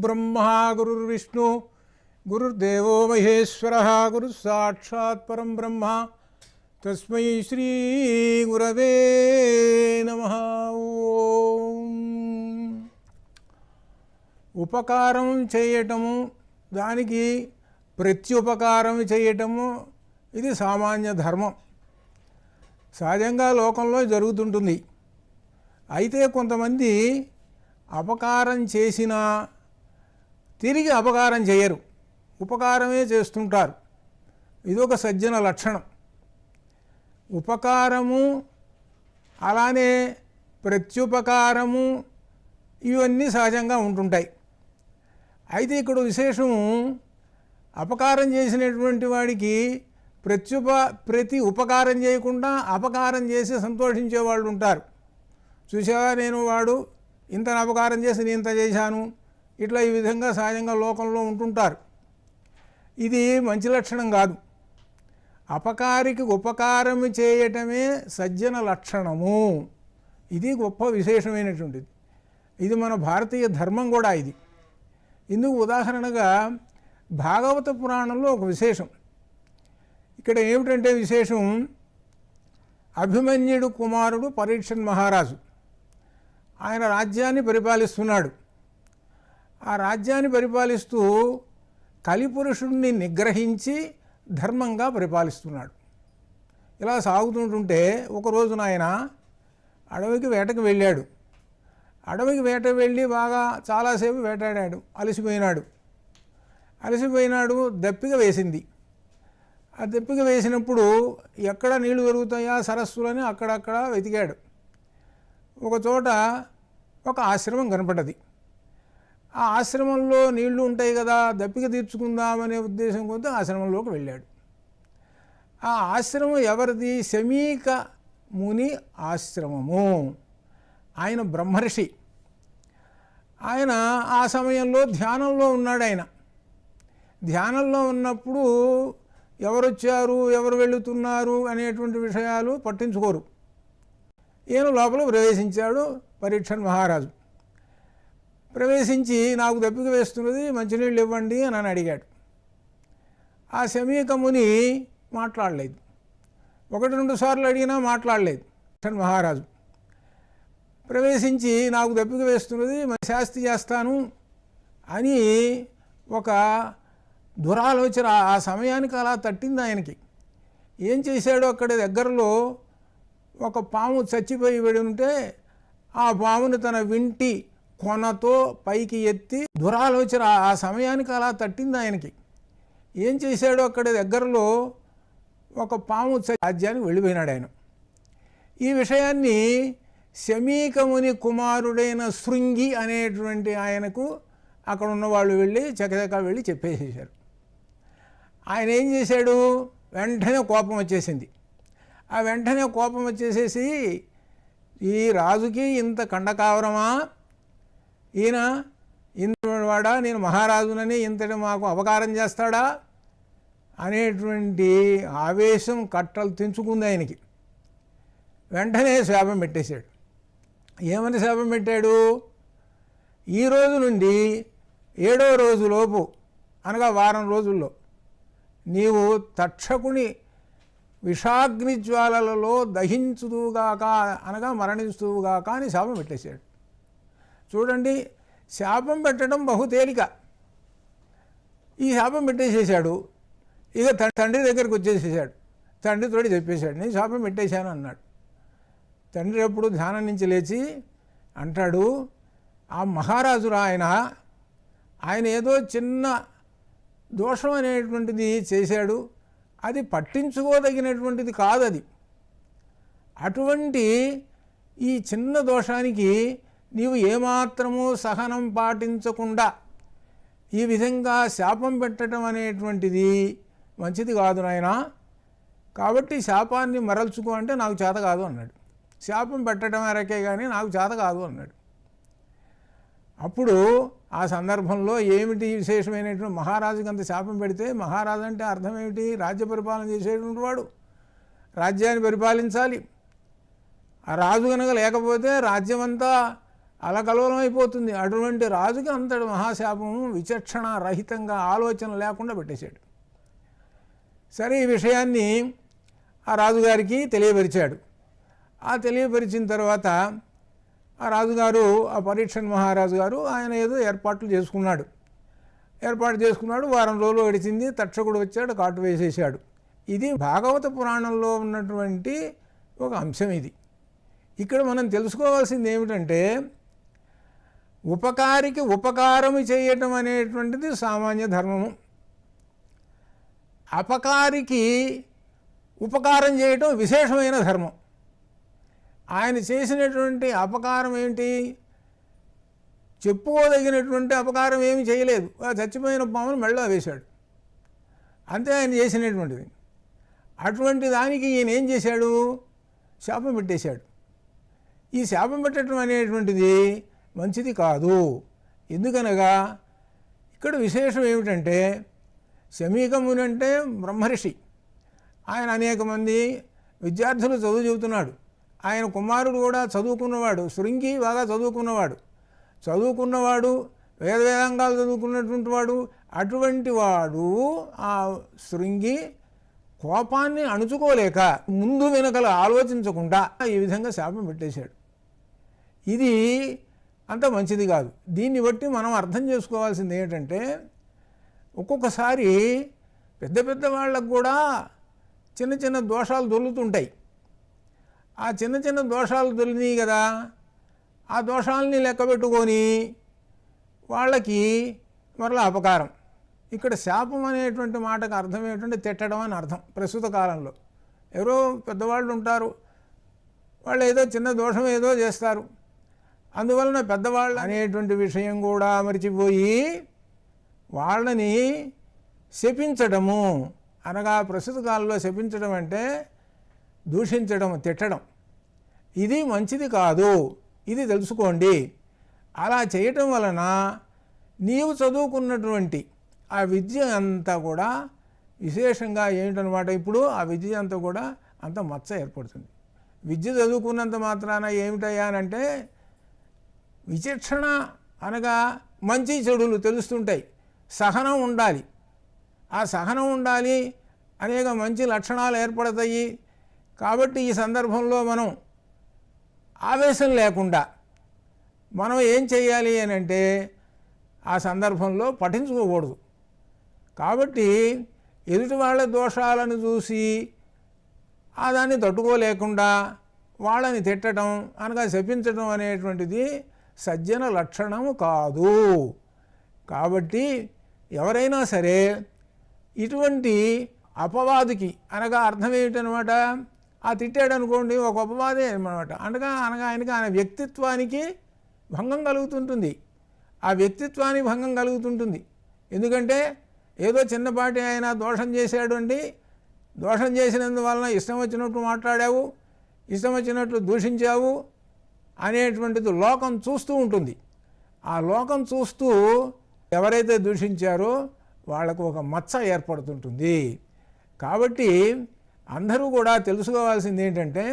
గురుర్బ్రహ్మ గురుర్విష్ణు గురుర్దేవో మహేశ్వర గురుసాక్షాత్ పరం బ్రహ్మ తస్మై శ్రీ గురవే నమ ఉపకారం చేయటము దానికి ప్రత్యుపకారం చేయటము ఇది సామాన్య ధర్మం. సహజంగా లోకంలో జరుగుతుంటుంది. అయితే కొంతమంది అపకారం చేసినా తిరిగి అపకారం చేయరు. ఉపకారమే చేస్తుంటారు. ఇదొక సజ్జన లక్షణం. ఉపకారము అలానే ప్రత్యుపకారము ఇవన్నీ సహజంగా ఉంటుంటాయి. అయితే ఇక్కడ విశేషము అపకారం చేసినటువంటి వాడికి ప్రత్యుప ప్రతి ఉపకారం చేయకుండా అపకారం చేసి సంతోషించే వాళ్ళు ఉంటారు. చూసావా నేను వాడు ఇంత అపకారం చేసి నేను ఇంత చేశాను. ఇట్లా ఈ విధంగా సహజంగా లోకంలో ఉంటుంటారు. ఇది మంచి లక్షణం కాదు. అపకారికి ఉపకారం చేయటమే సజ్జన లక్షణము. ఇది గొప్ప విశేషమైనటువంటిది. ఇది మన భారతీయ ధర్మం కూడా ఇది. ఇందుకు ఉదాహరణగా భాగవత పురాణంలో ఒక విశేషం. ఇక్కడ ఏమిటంటే విశేషం? అభిమన్యుడు కుమారుడు పరీక్షన్ మహారాజు. ఆయన రాజ్యాన్ని పరిపాలిస్తున్నాడు. ఆ రాజ్యాన్ని పరిపాలిస్తూ కలిపురుషుణ్ణి నిగ్రహించి ధర్మంగా పరిపాలిస్తున్నాడు. ఇలా సాగుతుంటుంటే ఒకరోజు నాయన అడవికి వేటకు వెళ్ళాడు. అడవికి వేట వెళ్ళి బాగా చాలాసేపు వేటాడాడు. అలసిపోయినాడు. అలసిపోయినాడు దప్పిక వేసింది. ఆ దప్పిక వేసినప్పుడు ఎక్కడ నీళ్ళు దొరుకుతాయా సరస్సులని అక్కడక్కడ వెతికాడు. ఒక చోట ఒక ఆశ్రమం కనపడ్డది. ఆ ఆశ్రమంలో నీళ్ళు ఉంటాయి కదా దప్పిక తీర్చుకుందామనే ఉద్దేశం కొంత ఆశ్రమంలోకి వెళ్ళాడు. ఆ ఆశ్రమం ఎవరిది? శమీక ముని ఆశ్రమము. ఆయన బ్రహ్మర్షి. ఆయన ఆ సమయంలో ధ్యానంలో ఉన్నాడు ఆయన. ధ్యానంలో ఉన్నప్పుడు ఎవరు వచ్చారు ఎవరు వెళుతున్నారు అనేటువంటి విషయాలు పట్టించుకోరు. ఈయన లోపల ప్రవేశించాడు పరీక్షన్ మహారాజు. ప్రవేశించి నాకు దప్పిక వేస్తున్నది మంచినీళ్ళు ఇవ్వండి అని అని అడిగాడు. ఆ శమీకముని మాట్లాడలేదు. ఒకటి రెండు సార్లు అడిగినా మాట్లాడలేదు. పరీక్షన్ మహారాజు ప్రవేశించి నాకు దప్పిక వేస్తున్నది మరి శాస్తి చేస్తాను అని ఒక దురాలోచన ఆ సమయానికి అలా తట్టింది ఆయనకి. ఏం చేశాడో అక్కడ దగ్గరలో ఒక పాము చచ్చిపోయి ఉంటే ఆ పాముని తన వింటి కొనతో పైకి ఎత్తి దురాలోచన ఆ సమయానికి అలా తట్టింది ఆయనకి. ఏం చేశాడో అక్కడ దగ్గరలో ఒక పాము రాజ్యానికి వెళ్ళిపోయినాడు ఆయన. ఈ విషయాన్ని శమీకముని కుమారుడైన శృంగి అనేటువంటి ఆయనకు అక్కడ ఉన్న వాళ్ళు వెళ్ళి చకచక వెళ్ళి చెప్పేసేసారు ఆయన ఏం చేశాడు? వెంటనే కోపం వచ్చేసింది. ఆ వెంటనే కోపం వచ్చేసేసి ఈ రాజుకి ఇంత కండకావరమా? ఈయన ఇంద్రుడివాడా నేను మహారాజునని ఇంతటి మాకు అపకారం చేస్తాడా? అనేటువంటి ఆవేశం కట్టలు తెంచుకుంది ఆయనకి. వెంటనే శాపం పెట్టేశాడు. ఏమని శాపం పెట్టాడు? ఈ రోజు నుండి ఏడో రోజులోపు అనగా వారం రోజుల్లో నీవు తక్షకుని విషాగ్ని జ్వాలలలో దహించుదుగాక అనగా మరణిస్తువుగాక అని శాపం పెట్టేశాడు. చూడండి శాపం పెట్టడం బహు తేలిక ఈ శాపం పెట్టేసేసాడు ఇక తండ్రి దగ్గరికి వచ్చేసేసాడు తండ్రితో చెప్పేశాడు నేను శాపం పెట్టేశాను అన్నాడు. తండ్రి ఎప్పుడు ధ్యానం నుంచి లేచి అంటాడు ఆ మహారాజురా ఆయన ఆయన ఏదో చిన్న దోషం అనేటువంటిది చేశాడు. అది పట్టించుకోదగినటువంటిది కాదు అది అటువంటి ఈ చిన్న దోషానికి నీవు ఏమాత్రము సహనం పాటించకుండా ఈ విధంగా శాపం పెట్టడం అనేటువంటిది మంచిది కాదు నాయనా. కాబట్టి శాపాన్ని మరల్చుకో అంటే నాకు చేత కాదు అన్నాడు. శాపం పెట్టడం వరకే కానీ నాకు చేత కాదు అన్నాడు. అప్పుడు ఆ సందర్భంలో ఏమిటి విశేషమైనటువంటి మహారాజుకి అంత శాపం పెడితే మహారాజు అంటే అర్థం ఏమిటి? రాజ్య పరిపాలన చేసేటువంటి వాడు. రాజ్యాన్ని పరిపాలించాలి. ఆ రాజు కనుక లేకపోతే రాజ్యమంతా అలా అయిపోతుంది అటువంటి రాజుకి అంతటి మహాశాపము విచక్షణ రహితంగా ఆలోచన లేకుండా పెట్టేశాడు. సరే ఈ విషయాన్ని ఆ రాజుగారికి తెలియపరిచాడు. ఆ తెలియపరిచిన తర్వాత ఆ రాజుగారు ఆ పరీక్షణ్ మహారాజు గారు ఆయన ఏదో ఏర్పాట్లు చేసుకున్నాడు. ఏర్పాటు చేసుకున్నాడు వారం రోజులు గడిచింది తక్షకుడు వచ్చాడు కాటు వేసేసాడు ఇది భాగవత పురాణంలో ఉన్నటువంటి ఒక అంశం ఇది. ఇక్కడ మనం తెలుసుకోవాల్సింది ఏమిటంటే ఉపకారికి ఉపకారము చేయటం అనేటువంటిది సామాన్య ధర్మము. అపకారికి ఉపకారం చేయటం విశేషమైన ధర్మం. ఆయన చేసినటువంటి అపకారం ఏంటి? చెప్పుకోదగినటువంటి అపకారం ఏమి చేయలేదు. ఆ చచ్చిపోయిన పామును మెళ్ళ వేశాడు. అంతే ఆయన చేసినటువంటిది. అటువంటి దానికి ఈయన ఏం చేశాడు? శాపం పెట్టేశాడు. ఈ శాపం పెట్టడం అనేటువంటిది మంచిది కాదు. ఎందుకనగా ఇక్కడ విశేషం ఏమిటంటే శమీకమునంటే బ్రహ్మర్షి. ఆయన అనేక మంది విద్యార్థులు చదువు చెబుతున్నాడు. ఆయన కుమారుడు కూడా చదువుకున్నవాడు శృంగి బాగా చదువుకున్నవాడు. చదువుకున్నవాడు వేద వేదాంగాలు చదువుకున్నటువంటి వాడు అటువంటి వాడు ఆ శృంగి కోపాన్ని అణుచుకోలేక ముందు వెనకలు ఆలోచించకుండా ఈ విధంగా శాపం పెట్టేశాడు. ఇది అంత మంచిది కాదు. దీన్ని బట్టి మనం అర్థం చేసుకోవాల్సింది ఏంటంటే ఒక్కొక్కసారి పెద్ద పెద్ద వాళ్ళకు కూడా చిన్న చిన్న దోషాలు దొల్లుతుంటాయి ఆ చిన్న చిన్న దోషాలు దొల్లినాయి కదా ఆ దోషాలని లెక్క పెట్టుకొని వాళ్ళకి మరలా అపకారం. ఇక్కడ శాపం అనేటువంటి మాటకు అర్థం ఏంటంటే తిట్టడం అని అర్థం ప్రస్తుత కాలంలో. ఎవరో పెద్దవాళ్ళు ఉంటారు వాళ్ళు ఏదో చిన్న దోషం ఏదో చేస్తారు. అందువలన పెద్దవాళ్ళు అనేటువంటి విషయం కూడా మర్చిపోయి వాళ్ళని శపించడము అనగా ప్రస్తుత కాలంలో శపించడం అంటే దూషించడం తిట్టడం. ఇది మంచిది కాదు. ఇది తెలుసుకోండి. అలా చేయటం వలన నీవు చదువుకున్నటువంటి ఆ విద్య అంతా కూడా విశేషంగా ఏమిటనమాట? ఇప్పుడు ఆ విద్య అంతా కూడా అంత మచ్చ ఏర్పడుతుంది. విద్య చదువుకున్నంత మాత్రాన ఏమిటయ్యానంటే అంటే విచక్షణ అనగా మంచి చెడులు తెలుస్తుంటాయి. సహనం ఉండాలి. ఆ సహనం ఉండాలి అనేక మంచి లక్షణాలు ఏర్పడతాయి. కాబట్టి ఈ సందర్భంలో మనం ఆవేశం లేకుండా మనం ఏం చేయాలి అని అంటే ఆ సందర్భంలో పఠించుకోకూడదు. కాబట్టి ఎదుటి వాళ్ళ దోషాలను చూసి ఆ దాన్ని తట్టుకోలేకుండా వాళ్ళని తిట్టడం అనగా శపించడం అనేటువంటిది సజ్జన లక్షణము కాదు. కాబట్టి ఎవరైనా సరే ఇటువంటి అపవాదికి అనగా అర్థం ఏమిటనమాట? ఆ తిట్టాడు అనుకోండి ఒక అపవాదే అనమాట. అనగా అనగా ఆయనకి ఆయన వ్యక్తిత్వానికి భంగం కలుగుతుంటుంది. ఆ వ్యక్తిత్వానికి భంగం కలుగుతుంటుంది. ఎందుకంటే ఏదో చిన్నపాటి ఆయన దోషం చేశాడు అండి. దోషం చేసినందువలన ఇష్టం వచ్చినట్లు మాట్లాడావు ఇష్టం వచ్చినట్లు దూషించావు అనేటువంటిది లోకం చూస్తూ ఉంటుంది. ఆ లోకం చూస్తూ ఎవరైతే దూషించారో వాళ్ళకు ఒక మచ్చ ఏర్పడుతుంటుంది. కాబట్టి అందరూ కూడా తెలుసుకోవాల్సింది ఏంటంటే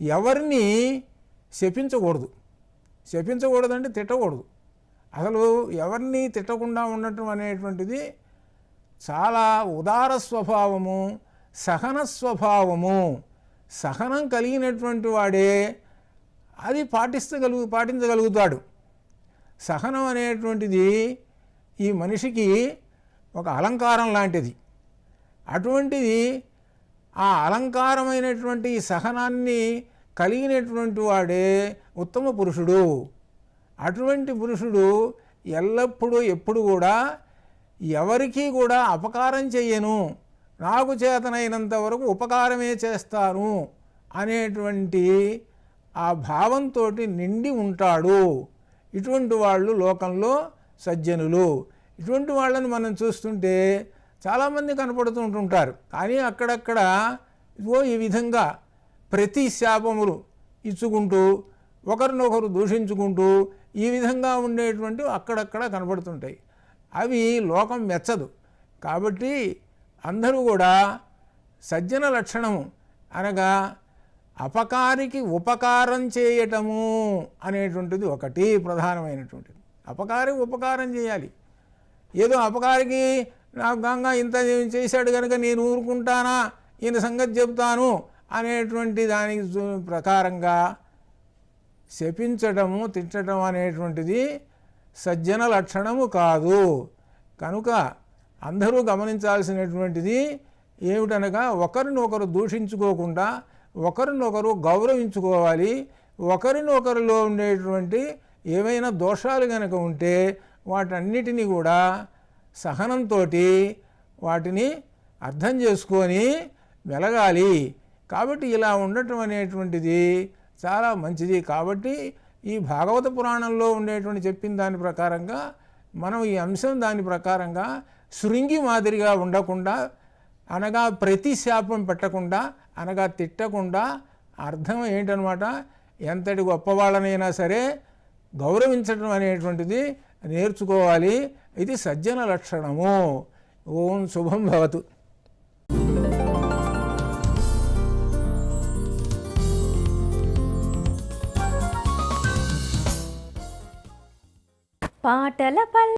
ఎవరిని శపించకూడదు. శపించకూడదంటే తిట్టకూడదు. అసలు ఎవరిని తిట్టకుండా ఉండటం అనేటువంటిది చాలా ఉదార స్వభావము సహన స్వభావము. సహనం కలిగినటువంటి వాడే అది పాటిస్తగలుగు పాటించగలుగుతాడు. సహనం అనేటువంటిది ఈ మనిషికి ఒక అలంకారం లాంటిది. అటువంటిది ఆ అలంకారమైనటువంటి సహనాన్ని కలిగినటువంటి వాడే ఉత్తమ పురుషుడు. అటువంటి పురుషుడు ఎల్లప్పుడూ ఎప్పుడు కూడా ఎవరికీ కూడా అపకారం చెయ్యను. నాకు చేతనైనంత వరకు ఉపకారమే చేస్తాను అనేటువంటి ఆ భావంతో నిండి ఉంటాడు. ఇటువంటి వాళ్ళు లోకంలో సజ్జనులు. ఇటువంటి వాళ్ళని మనం చూస్తుంటే చాలామంది కనపడుతుంటుంటారు కానీ అక్కడక్కడ ఇదిగో ఈ విధంగా ప్రతి శాపములు ఇచ్చుకుంటూ ఒకరినొకరు దూషించుకుంటూ ఈ విధంగా ఉండేటువంటి అక్కడక్కడ కనపడుతుంటాయి. అవి లోకం మెచ్చదు. కాబట్టి అందరూ కూడా సజ్జన లక్షణము అనగా అపకారికి ఉపకారం చేయటము అనేటువంటిది ఒకటి ప్రధానమైనటువంటిది. అపకారి ఉపకారం చేయాలి. ఏదో అపకారికి నాకు గంగా ఇంత చేశాడు కనుక నేను ఊరుకుంటానా? ఈయన సంగతి చెబుతాను అనేటువంటి దానికి ప్రకారంగా శపించటము తిట్టడం అనేటువంటిది సజ్జన లక్షణము కాదు. కనుక అందరూ గమనించాల్సినటువంటిది ఏమిటనగా ఒకరిని ఒకరు దూషించుకోకుండా ఒకరినొకరు గౌరవించుకోవాలి ఒకరినొకరిలో ఉండేటువంటి ఏవైనా దోషాలు కనుక ఉంటే వాటన్నిటినీ కూడా సహనంతో వాటిని అర్థం చేసుకొని వెలగాలి. కాబట్టి ఇలా ఉండటం అనేటువంటిది చాలా మంచిది. కాబట్టి ఈ భాగవత పురాణంలో ఉండేటువంటి చెప్పిన దాని ప్రకారంగా మనం ఈ అంశం దాని ప్రకారంగా శృంగి మాదిరిగా ఉండకుండా అనగా ప్రతి శాపం పెట్టకుండా అనగా తిట్టకుండా అర్థం ఏంటనమాట? ఎంతటి గొప్పవాళ్ళనైనా సరే గౌరవించడం అనేటువంటిది నేర్చుకోవాలి. ఇది సజ్జన లక్షణము. ఓం శుభం భవతు. పాటల పల్ల